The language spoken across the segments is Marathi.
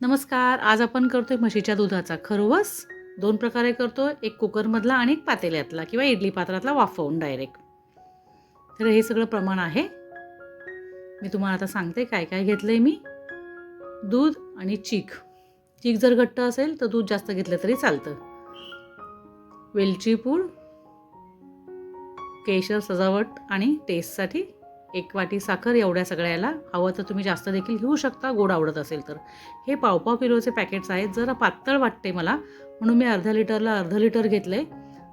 नमस्कार आज आपण करतोय म्हशीच्या दुधाचा खरवस. दोन प्रकारे करतो एक कुकरमधला आणि एक पातेल्यातला किंवा इडली पात्रातला वाफवून डायरेक्ट तर हे सगळं प्रमाण आहे. मी तुम्हाला आता सांगते काय काय घेतलं आहे मी. दूध आणि चीक. चीक जर घट्ट असेल तर दूध जास्त घेतलं तरी चालतं. वेलची पूड केशर सजावट आणि टेस्टसाठी एक वाटी साखर एवढ्या सगळ्याला. हवं तर तुम्ही जास्त देखील घेऊ शकता गोड आवडत असेल तर. हे पावपाव किलोचे पॅकेट्स आहेत जरा पातळ वाटते मला. म्हणून मी अर्ध्या लिटरला अर्धा लिटर घेतलं आहे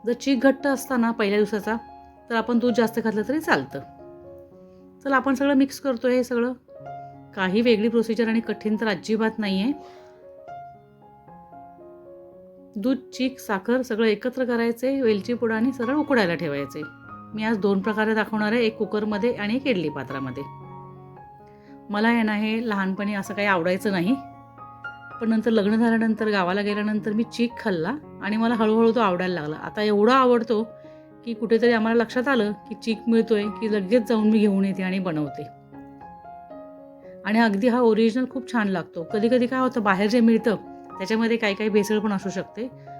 जर चीक घट्ट असताना पहिल्या दिवसाचा तर आपण दूध जास्त घातलं तरी चालतं. चला आपण सगळं मिक्स करतो हे सगळं. काही वेगळी प्रोसिजर आणि कठीण तर अजिबात नाही आहे दूध चीक साखर सगळं एकत्र करायचे वेलची पुडा आणि सरळ उकडायला ठेवायचे मी आज दोन प्रकारे दाखवणार आहे. एक कुकरमध्ये आणि एक इडली पात्रामध्ये. मला आहे ना हे लहानपणी असं काही आवडायचं नाही. पण नंतर लग्न झाल्यानंतर गावाला गेल्यानंतर मी चीक खाल्ला आणि मला हळूहळू तो आवडायला लागला. आता एवढा आवडतो की कुठेतरी आम्हाला लक्षात आलं की चीक मिळतोय की लगेच जाऊन मी घेऊन येते आणि बनवते. आणि अगदी हा ओरिजिनल खूप छान लागतो. कधी कधी काय होतं बाहेर जे मिळतं त्याच्यामध्ये काही काही भेसळ पण असू शकते.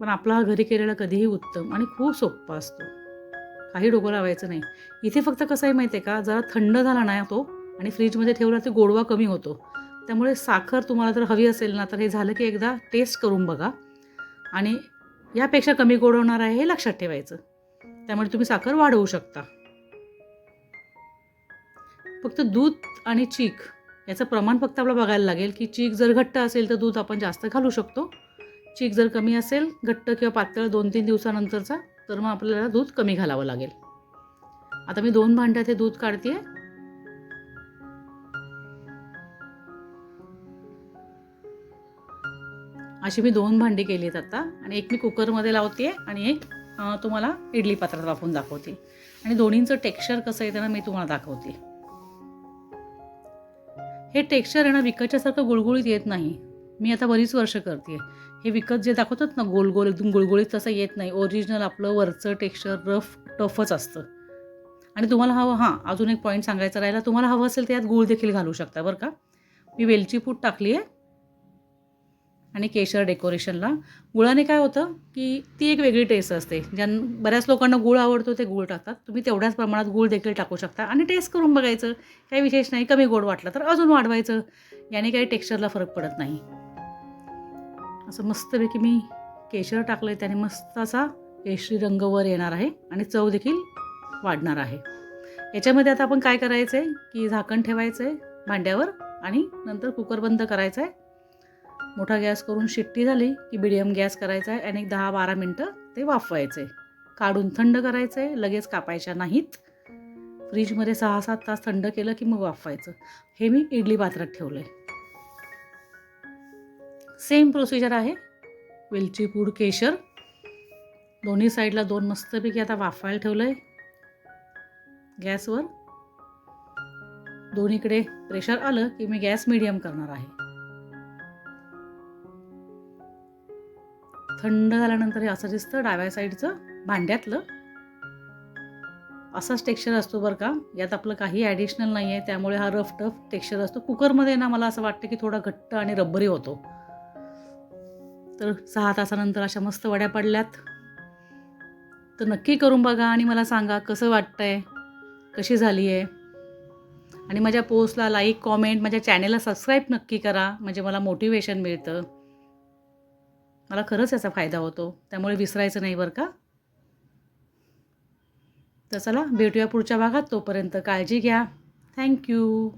पण आपला हा घरी केलेला कधीही उत्तम आणि खूप सोप्पा असतो. काही डोकं लावायचं नाही. इथे फक्त कसं आहे माहिती आहे का? जरा थंड झाला ना तो आणि फ्रीजमध्ये ठेवला तर गोडवा कमी होतो. त्यामुळे साखर तुम्हाला जर हवी असेल ना तर हे झालं की एकदा टेस्ट करून बघा. आणि यापेक्षा कमी गोड होणार आहे हे लक्षात ठेवायचं. त्यामुळे तुम्ही साखर वाढवू शकता. फक्त दूध आणि चीक याचं प्रमाण फक्त आपलं बघायला लागेल की चीक जर घट्ट असेल तर दूध आपण जास्त घालू शकतो. चीक जर कमी असेल घट्ट किंवा पातळ दोन तीन दिवसानंतरचा तर मग आपल्याला दूध कमी घालावं लागेल. आता मी दोन भांड्यात हे दूध काढते. अशी मी दोन भांडी केली आहेत आता. आणि एक मी कुकरमध्ये लावते आणि एक तुम्हाला इडली पात्रात वापरून दाखवते. आणि दोन्हींचं टेक्स्चर कसं येतं ना मी तुम्हाला दाखवते. हे टेक्स्चर आहे ना विकतच्यासारखं गुळगुळीत येत नाही. मी आता बरीच वर्ष करते. हे विकत जे दाखवतात ना गोल गोल एकदम गुळगुळीत तसं येत नाही. ओरिजिनल आपलं वरचं टेक्स्चर रफ टफच असतं. आणि तुम्हाला हवं हां अजून एक पॉईंट सांगायचा राहिला. तुम्हाला हवं असेल तर यात गूळ देखील घालू शकता बरं का. मी वेलची पूड टाकली आहे. आणि केशर डेकोरेशनला गुळाने काय होतं की ती एक वेगळी टेस्ट असते. ज्यां बऱ्याच लोकांना गूळ आवडतो ते गूळ टाकतात. तुम्ही तेवढ्याच प्रमाणात गूळ देखील टाकू शकता. आणि टेस्ट करून बघायचं. काही विशेष नाही कमी गोड वाटलं तर अजून वाढवायचं. याने काही टेक्स्चरला फरक पडत नाही. असं मस्तपैकी मी केशर टाकलं आहे त्याने मस्त असा केशरी रंग वर येणार आहे आणि चव देखील वाढणार आहे. याच्यामध्ये आता आपण काय करायचं आहे की झाकण ठेवायचं आहे भांड्यावर आणि नंतर कुकर बंद करायचं आहे मोठा गॅस करून शिट्टी झाली की मिडियम गॅस करायचा आहे आणि एक दहा बारा मिनटं ते वाफवायचं आहे काढून थंड करायचं आहे लगेच कापायच्या नाहीत. फ्रीजमध्ये सहा सात तास थंड केलं की मग वाफवायचं. हे मी इडली पात्रात ठेवलं आहे सेम प्रोसिजर आहे. वेलची पूड केशर. दोन्ही साईडला दोन मस्तपैकी आता वाफायला ठेवलं आहे गॅसवर. दोन्हीकडे प्रेशर आलं की मी गॅस मिडियम करणार आहे. थंड झाल्यानंतर हे असं दिसतं डाव्या साईडचं भांड्यातलं. असाच टेक्स्चर असतो बरं का. यात आपलं काही ॲडिशनल नाही आहे त्यामुळे हा रफ टफ टेक्स्चर असतो. कुकरमध्ये ना मला असं वाटतं की थोडा घट्ट आणि रब्बरी होतो. तर सहा तासानंतर अशा मस्त वड्या पडल्यात. तर नक्की करून बघा आणि मला सांगा कसं वाटतं आहे कशी झाली आहे आणि माझ्या पोस्टला लाईक कॉमेंट माझ्या चॅनेलला सबस्क्राईब नक्की करा म्हणजे मला मोटिवेशन मिळतं. मला खरंच याचा फायदा होतो त्यामुळे विसरायचं नाही बरं का. तर चला भेटूया पुढच्या भागात तोपर्यंत काळजी घ्या. थँक्यू